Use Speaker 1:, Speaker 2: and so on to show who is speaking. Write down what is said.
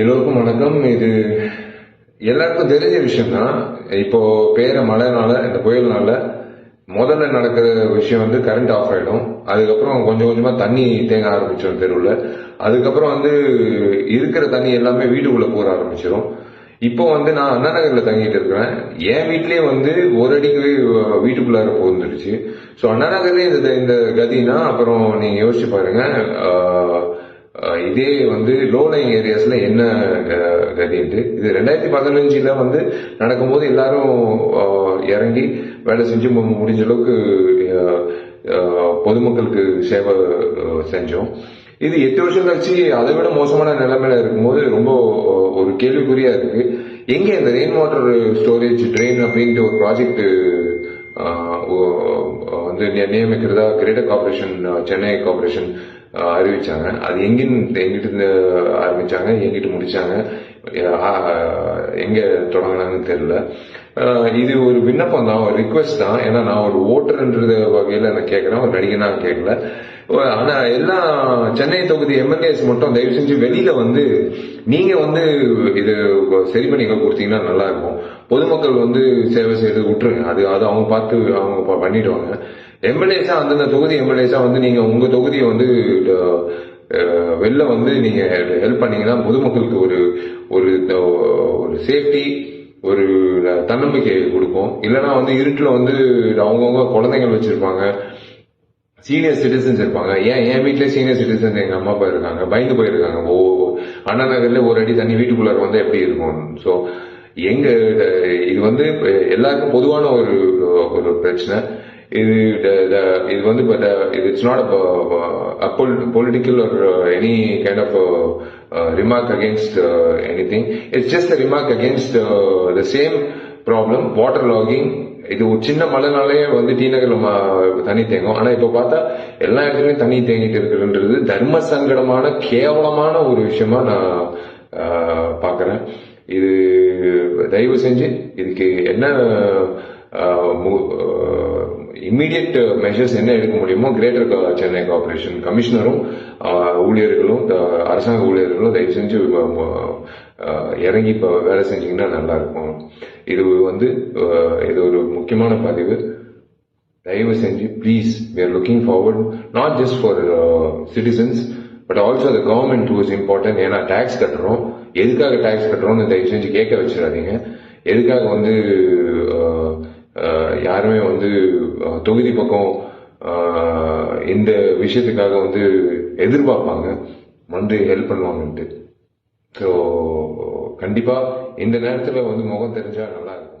Speaker 1: எல்லோருக்கும் வணக்கம். இது எல்லாருக்கும் தெரிஞ்ச விஷயம் தான் இப்போ பெய்யுற மழைனால இந்த புயல்னால முதல்ல நடக்கிற விஷயம் வந்து கரண்ட் ஆஃப் ஆயிடும். அதுக்கப்புறம் கொஞ்சம் கொஞ்சமா தண்ணி தேங்க ஆரம்பிச்சிடும் தெருவில். அதுக்கப்புறம் வந்து இருக்கிற தண்ணி எல்லாமே வீட்டுக்குள்ள போற ஆரம்பிச்சிடும். இப்போ வந்து நான் அண்ணா நகர்ல தங்கிட்டு இருக்கிறேன். என் வீட்லயே வந்து ஒரு அடிக்கு வீட்டுக்குள்ளார போந்துருச்சு ஸோ அண்ணா நகர்லயே இந்த இந்த கதினா அப்புறம் நீங்க யோசிச்சு பாருங்க. இதே வந்து லோ லைன் ஏரியாஸில் என்ன க- கதின்ட்டு இது ரெண்டாயிரத்தி பதினஞ்சில் வந்து நடக்கும்போது எல்லாரும் இறங்கி வேலை செஞ்சு முடிஞ்ச அளவுக்கு பொதுமக்களுக்கு சேவை செஞ்சோம். இது எட்டு வருஷம் கழிச்சு அதை விட மோசமான நிலைமையில இருக்கும்போது ரொம்ப ஒரு கேள்விக்குறியா இருக்கு. எங்க இந்த ரெயின் வாட்டர் ஸ்டோரேஜ் ட்ரெயின் அப்படின்ட்டு ஒரு ப்ராஜெக்ட் வந்து நியமிக்கிறதா கிரேட்டர் கார்பரேஷன் சென்னை கார்பரேஷன் அறிவிச்சாங்க. அது எங்கின்னு எங்கிட்டு இருந்து ஆரம்பிச்சாங்க எங்கிட்டு முடிச்சாங்க எங்க தொடங்கினாங்கன்னு தெரியல. இது ஒரு விண்ணப்பம் தான் ஒரு ரிக்வெஸ்ட் தான். ஏன்னா நான் ஒரு ஓட்டர்ன்றது வகையில நான் கேட்கறேன் ஒரு நடிகனா கேட்கல ஆனா எல்லா சென்னை தொகுதி எம்எல்ஏஸ் மட்டும் தயவு செஞ்சு வெளியில வந்து நீங்க வந்து இது சரி பண்ணி கொடுத்தீங்கன்னா நல்லா இருக்கும். பொதுமக்கள் வந்து சேவை செய்யறது விட்டுருங்க. அது அது அவங்க பார்த்து அவங்க ப- பண்ணிடுவாங்க. எம்எல்ஏஸா அந்தந்த தொகுதி எம்எல்ஏஸா வந்து நீங்க உங்க தொகுதியை வந்து வெளில வந்து நீங்க ஹெல்ப் பண்ணீங்கன்னா பொதுமக்களுக்கு ஒரு ஒரு ஒரு சேஃப்டி ஒரு தன்னம்பிக்கை கொடுக்கும். இல்லைன்னா வந்து இருட்டில் வந்து அவங்கவுங்க குழந்தைகள் வச்சிருப்பாங்க. சீனியர் சிட்டிசன்ஸ் இருப்பாங்க. ஏன் என் வீட்டிலே சீனியர் சிட்டிசன்ஸ் எங்கள் அம்மா அப்பா இருக்காங்க. பயந்து போயிருக்காங்க. ஓ அண்ணா நகர்ல ஒரு அடி தண்ணி வீட்டுக்குள்ளார வந்து எப்படி இருக்கும் ஸோ எங்க இது வந்து எல்லாருக்கும் பொதுவான ஒரு ஒரு பிரச்சனை. இது the- the- இது இட்ஸ் நாட் பொலிட்டிக்கல் ஒரு any kind of remark against any thing it's just remark against the same problem water logging இது ஒரு சின்ன மழைனாலே வந்து டி நகர்ல தண்ணி தேங்கும். ஆனா இப்ப பார்த்தா எல்லா இடத்துலயும் தண்ணி தேங்கிட்டு இருக்குன்றது தர்ம சங்கடமான கேவலமான ஒரு விஷயமா நான் பாக்குறேன் இது தயவு செஞ்சு இதுக்கு என்ன இம்மிடியட் மெஷர்ஸ் என்ன எடுக்க முடியுமோ கிரேட்டர் சென்னை கார்பரேஷன் கமிஷனரும் ஊழியர்களும் அரசாங்க ஊழியர்களும் தயவு செஞ்சு இறங்கி இப்போ வேலை செஞ்சிங்கன்னா நல்லா இருக்கும். இது வந்து இது ஒரு முக்கியமான பதிவு. தயவு செஞ்சு please we are looking forward not just for citizens but also the government was important ஏன்னா டேக்ஸ் கட்டுறோம். எதுக்காக டேக்ஸ் கட்டுறோம்னு தயவு செஞ்சு கேட்க வச்சிடாதீங்க. எதுக்காக வந்து யாருமே வந்து தொகுதி பக்கம் இந்த விஷயத்துக்காக வந்து எதிர்பார்ப்பாங்க. வந்து ஹெல்ப் பண்ணுவாங்கன்ட்டு. ஸோ கண்டிப்பாக இந்த நேரத்தில் வந்து முகம் தெரிஞ்சால் நல்லா இருக்கும்.